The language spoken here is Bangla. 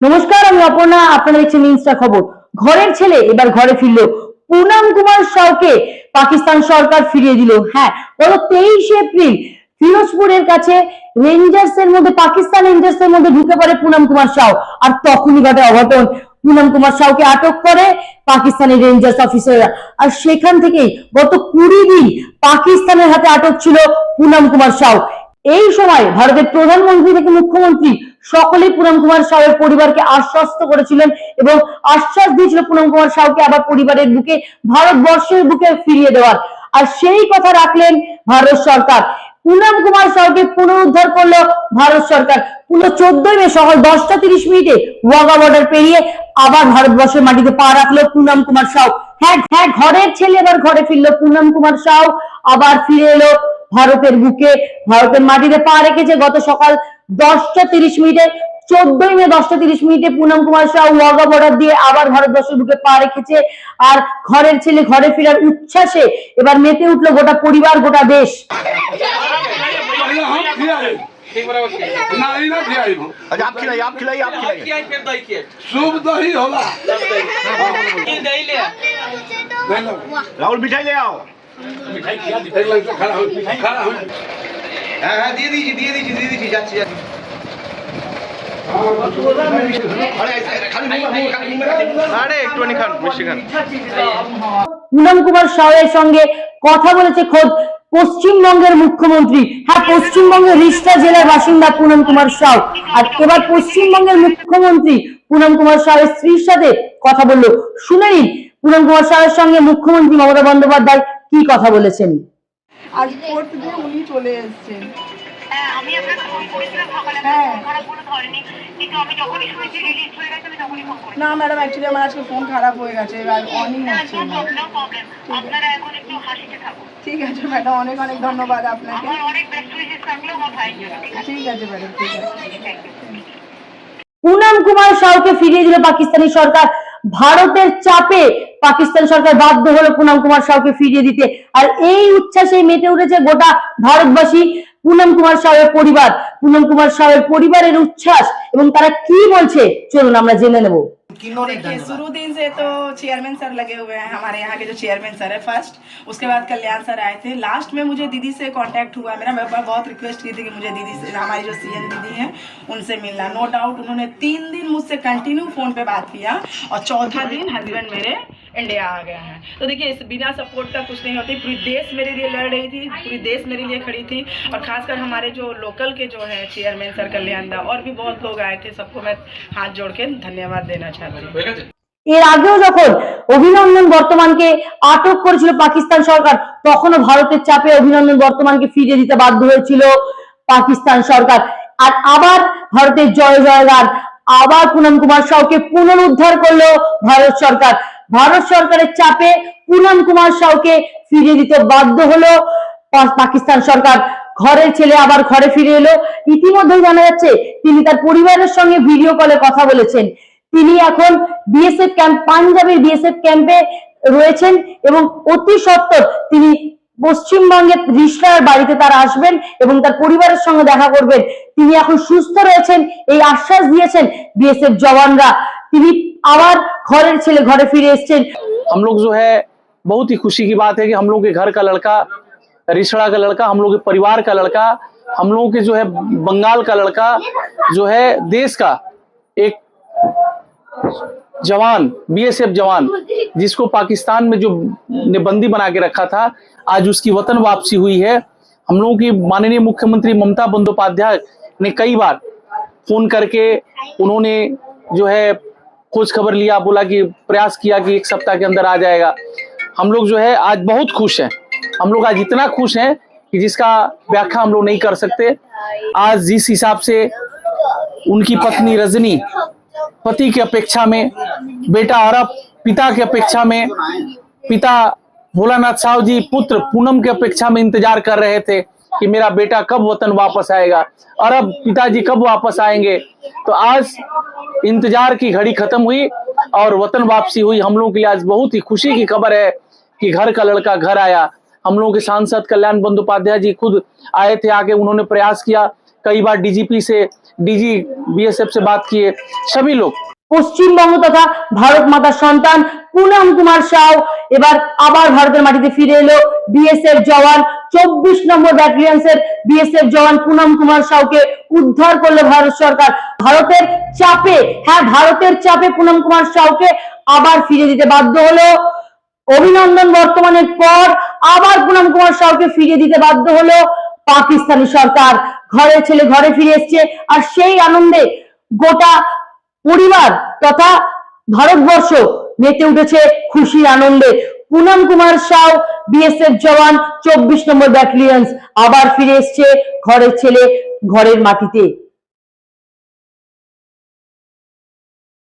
নমস্কার, আমি অপর্ণা, আপনারা দেখছেন ইনস্টা খবর। ঘরের ছেলে এবার ঘরে ফিরলো। পুনাম কুমার সাউকে পাকিস্তান সরকার ফিরিয়ে দিল। হ্যাঁ গত তেইশে এপ্রিল ফিরোজপুরের কাছে রেঞ্জার্স এর মধ্যে, পাকিস্তান রেঞ্জার্স এর মধ্যে ঢুকে পড়ে পুনাম কুমার সাউ। আর তখনই ঘটে অঘটন। পুনাম কুমার সাউকে আটক করে পাকিস্তানের রেঞ্জার্স অফিসাররা। আর সেখান থেকেই গত কুড়ি দিন পাকিস্তানের হাতে আটক ছিল পুনাম কুমার সাউ। এই সময় ভারতের প্রধানমন্ত্রী থেকে মুখ্যমন্ত্রী সকলেই পুনম কুমার সাউয়ের পরিবারকে আশ্বস্ত করেছিলেন এবং আশ্বাস দিয়েছিল পুনম কুমার সাউকে আবার পরিবারের বুকে, ভারতবর্ষের বুকে ফিরিয়ে দেওয়ার। আর সেই কথা রাখলেন ভারত সরকার। পুনম কুমার সাউকে পুনরুদ্ধার করল ভারত সরকার। পুরো চোদ্দই মে সকাল দশটা তিরিশ মিনিটে ওয়াগা বর্ডার পেরিয়ে আবার ভারতবর্ষের মাটিতে পা রাখল পুনম কুমার সাউ। হ্যাঁ হ্যাঁ ঘরের ছেলে এবার ঘরে ফিরলো পুনম কুমার সাউ। আবার ফিরে এলো ভারতের বুকে। ভারতের মাটিতে পা রেখেছে গত সকাল দশটা তিরিশ মিনিটে চোদ্দই মে দশটা তিরিশ মিনিটে পুনম কুমার শাহ ওয়াগা বর্ডার দিয়ে আবার ভারতবর্ষের বুকে পা রেখেছে। আর ঘরের ছেলে ঘরে ফেরার উচ্ছ্বাসে এবার মেতে উঠল গোটা পরিবার গোটা দেশ। আচ্ছা, রাহুল মিঠাই লে আও। হ্যাঁ হ্যাঁ দিয়ে দিয়েছি দিয়ে দিয়েছি দিয়ে দিয়েছি যাচ্ছি যাচ্ছি। আরে একটুখানি খান মিষ্টি খান। পুনম কুমার সাউয়ের সঙ্গে কথা বলেছে খোদ পশ্চিমবঙ্গের মুখ্যমন্ত্রী। হ্যাঁ পশ্চিমবঙ্গের রিষ্টা জেলার বাসিন্দা পুনম কুমার সাউ আর এবার পশ্চিমবঙ্গের মুখ্যমন্ত্রী পুনম কুমার সাহের স্ত্রীর সাথে কথা বলল। শুনে নিন পুনম কুমার সাহের সঙ্গে মুখ্যমন্ত্রী মমতা বন্দ্যোপাধ্যায় কি কথা বলেছেন। আজ পড়তে দিয়ে উনি চলে এসেছেন। হ্যাঁ, আমি আপনাকে ফোন করেছিলাম সকালে হ্যাঁ। ফোন ধরেনি। কিন্তু আমি যখনই শুনেছি রিলিজ হয়ে গেছে আমি তখনই ফোন করেছি। না ম্যাডাম অ্যাকচুয়ালি আমার আজকে ফোন খারাপ হয়ে গেছে আর অনই হচ্ছে না। প্রবলেম আপনারা এখন একটু হাসিতে থাকুন। ঠিক আছে ম্যাডাম অনেক অনেক ধন্যবাদ আপনাকে। আমার অনেক ব্যস্ত হয়েছে থাকলেও কথা ঠিক আছে? ম্যাডাম ঠিক আছে। পুনম কুমার সাউকে ফিরিয়ে দিল পাকিস্তানি সরকার। ভারতের চাপে পাকিস্তান সরকার বাধ্য হলো পুনম কুমার সাউকে ফিরিয়ে দিতে আর এই উচ্ছ্বাসে মেতে উঠেছে গোটা ভারতবাসী পুনম কুমার সাউয়ের পরিবার পুনম কুমার সাউয়ের পরিবারের উচ্ছ্বাস এবং তারা কি বলছে চলুন আমরা জেনে নেব देखिए शुरू दिन से तो चेयरमैन सर लगे हुए हैं हमारे यहाँ के जो चेयरमैन सर है फर्स्ट उसके बाद कल्याण सर आए थे लास्ट में मुझे दीदी से कांटेक्ट हुआ मेरा मैं बहुत रिक्वेस्ट की थी कि मुझे दीदी से हमारी जो सीएम दीदी हैं उनसे मिलना नो डाउट उन्होंने तीन दिन मुझसे कंटिन्यू फ़ोन पे बात किया और चौथा दिन हस्बैंड मेरे इंडिया आ गए हैं तो देखिए इस बिना सपोर्ट का कुछ नहीं होती पूरी देश मेरे लिए लड़ रही थी पूरी देश मेरे लिए खड़ी थी और खासकर हमारे जो लोकल के जो है चेयरमैन सर कल्याण दा और भी बहुत लोग आए थे सबको मैं हाथ जोड़ के धन्यवाद देना चाहती हूँ এর আগেও যখন অভিনন্দন বর্তমানকে আটক করেছিল পাকিস্তান সরকার তখনও ভারতের চাপে অভিনন্দন বর্তমানকে ফিরিয়ে দিতে বাধ্য হয়েছিল পাকিস্তান সরকার আর আবার ভারতের জয় জয়গান আবার পুনম কুমার সাউকে পুনরুদ্ধার করলো ভারত সরকার ভারত সরকারের চাপে পুনম কুমার সাউকে ফিরিয়ে দিতে বাধ্য হলো। পাকিস্তান সরকার ঘরের ছেলে আবার ঘরে ফিরে এলো। ইতিমধ্যেই জানা যাচ্ছে, তিনি তার পরিবারের সঙ্গে ভিডিও কলে কথা বলেছেন। তিনি এখন বিএসএফ ক্যাম্প পাঞ্জাবের বিএসএফ ক্যাম্পে রয়েছেন এবং অতি সত্বর তিনি পশ্চিমবঙ্গের রিশরার বাড়িতে তার আসবেন এবং তার পরিবারের সঙ্গে দেখা করবেন। তিনি এখন সুস্থ রয়েছেন, এই আশ্বাস দিয়েছেন বিএসএফ জওয়ানরা। তিনি আবার ঘরের ছেলে ঘরে ফিরে এসেছেন हम लोग जो है बहुत ही खुशी की बात है कि हम लोग के घर का लड़का रिसड़ा का लड़का हम लोग के परिवार का लड़का हम लोगों के जो है बंगाल का लड़का जो है देश का एक जवान बीएसएफ जवान जिसको पाकिस्तान में जो ने बंदी बना के रखा था आज उसकी वतन वापसी हुई है हम लोगों की माननीय मुख्यमंत्री ममता बंदोपाध्याय ने कई बार फोन करके उन्होंने जो है खोज खबर लिया, बोला कि प्रयास किया कि एक सप्ताह के अंदर आ जाएगा। हम लोग जो है, आज बहुत खुश हैं। हम लोग आज इतना खुश हैं कि जिसका व्याख्या हम लोग नहीं कर सकते। आज जिस हिसाब से उनकी पत्नी रजनी, पति की अपेक्षा में, बेटा अरब पिता की अपेक्षा में, पिता भोलानाथ साहु जी पुत्र पूनम की अपेक्षा में इंतज़ार कर रहे थे। कि मेरा बेटा कब वतन वापस आएगा अरब पिताजी कब वापस आएंगे तो आज इंतजार की घड़ी खत्म हुई और वतन वापसी हुई हम लोगों के लिए आज बहुत ही खुशी की खबर है कि घर का लड़का घर आया हम लोगों के सांसद कल्याण बंदोपाध्याय जी खुद आए थे आगे उन्होंने प्रयास किया कई बार डीजीपी से डीजी बीएसएफ से बात किए सभी लोग পশ্চিমবঙ্গ তথা ভারত মাতার সন্তান পুনম কুমার সাউ এবার আবার ভারতের মাটিতে ফিরে এলো বিএসএফ জওয়ান চব্বিশ নম্বর ব্যাটালিয়ন্সের বিএসএফ জওয়ান পুনম কুমার সাউকে উদ্ধার করল ভারত সরকার। ভারতের চাপে হ্যাঁ ভারতের চাপে পুনম কুমার সাউকে আবার ফিরে দিতে বাধ্য হলো। অভিনন্দন বর্তমানের পর আবার পুনম কুমার সাউকে ফিরিয়ে দিতে বাধ্য হলো পাকিস্তানি সরকার। ঘরের ছেলে ঘরে ফিরে এসছে আর সেই আনন্দে গোটা পরিবার তথা ভারতবর্ষ মেতে উঠেছে খুশির আনন্দে। পুনম কুমার সাউ বিএসএফ জওয়ান চব্বিশ নম্বর ব্যাটালিয়ন্স আবার ফিরে এসছে ঘরের ছেলে ঘরের মাটিতে।